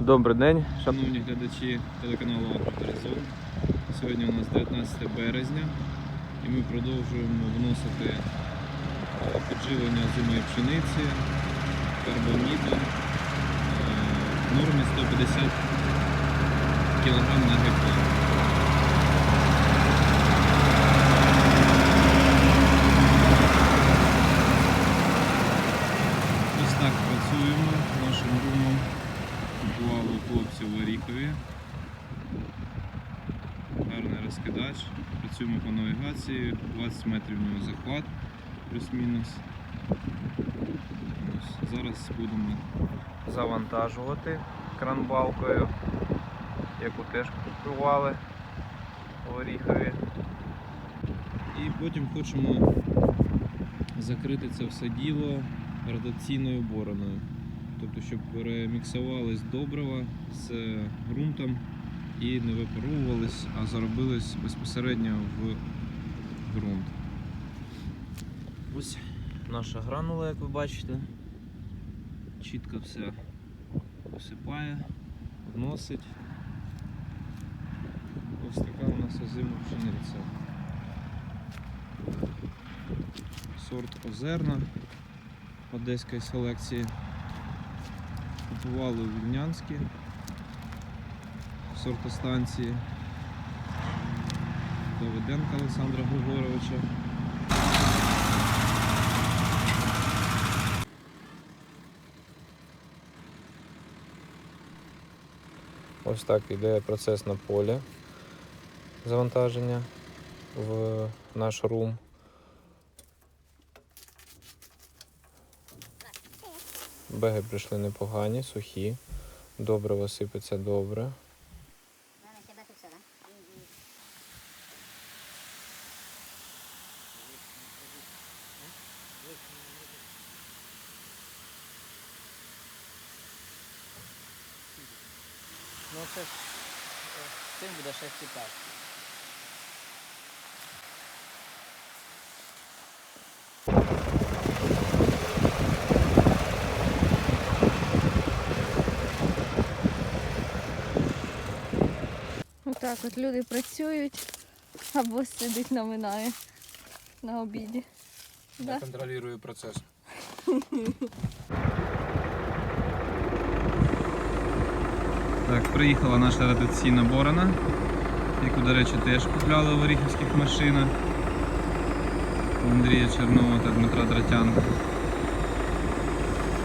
Добрий день. Шановні глядачі телеканалу Агротуризм. Сьогодні у нас 19 березня і ми продовжуємо вносити е, підживлення озимої пшениці, карбаміду е, в нормі 150 кг на гектар. Ось так працюємо нашим румом. Купували у хлопців в Оріхові. Гарний розкидач. Працюємо по навігації, 20 метрів в нього захват, плюс-мінус. Зараз будемо Завантажувати кранбалкою, яку теж купували в Оріхові. і потім хочемо закрити це все діло ротаційною бороною. Тобто, щоб переміксувались добрива з ґрунтом і не випаровувались, а заробились безпосередньо в ґрунт. Ось наша гранула, як ви бачите. чітко все посипає, вносить. Ось така у нас озима пшениця. Сорт озерна одеської селекції. Купували у Вільнянській сортостанції Давиденка Олександра Григоровича. Ось так іде процес на полі завантаження в наш рум. Беги прийшли непогані, сухі. Добре висипеться добре. Ну це е, цим буде 6,5. Отак от люди працюють, або сидить наминає на обіді. Да? контролюю процес. Так, приїхала наша ротаційна борона, яку, до речі, теж купляли в оріхівських машинах. Андрія Чернова та Дмитра Дратянка.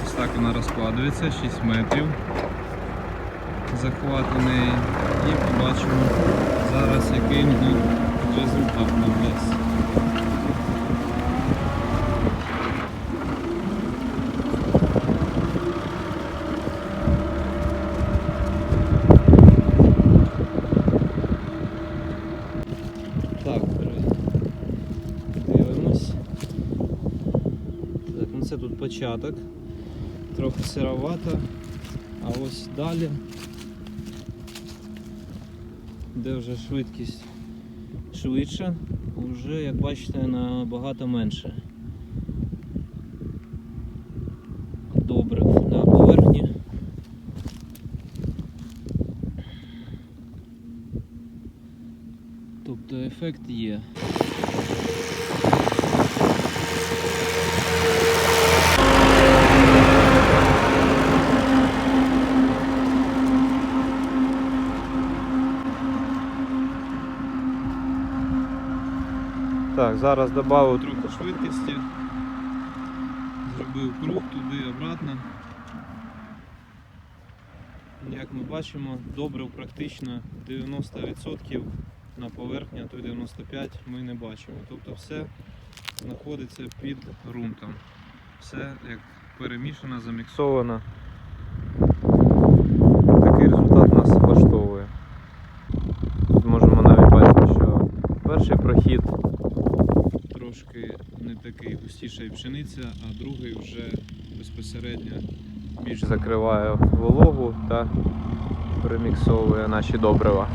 Ось так вона розкладується, 6 метрів захват у неї. І побачимо зараз, який результат на нас. Так, друзі. Дивимось. Так, ну це тут початок. Трохи сировато. А ось далі, де вже швидкість швидша, вже, як бачите, набагато менше. Добре, на поверхні. Тобто ефект є. Так, зараз додав трохи швидкості. Зробив круг туди обратно. Як ми бачимо, добрив практично 90% на поверхні, а то й 95% ми не бачимо. Тобто все знаходиться під ґрунтом. Все як перемішано, заміксовано. Такий результат нас влаштовує. Тут можемо навіть бачити, що перший прохід такий густіша і пшениця, а другий вже безпосередньо більш закриває вологу та приміксовує наші добрива.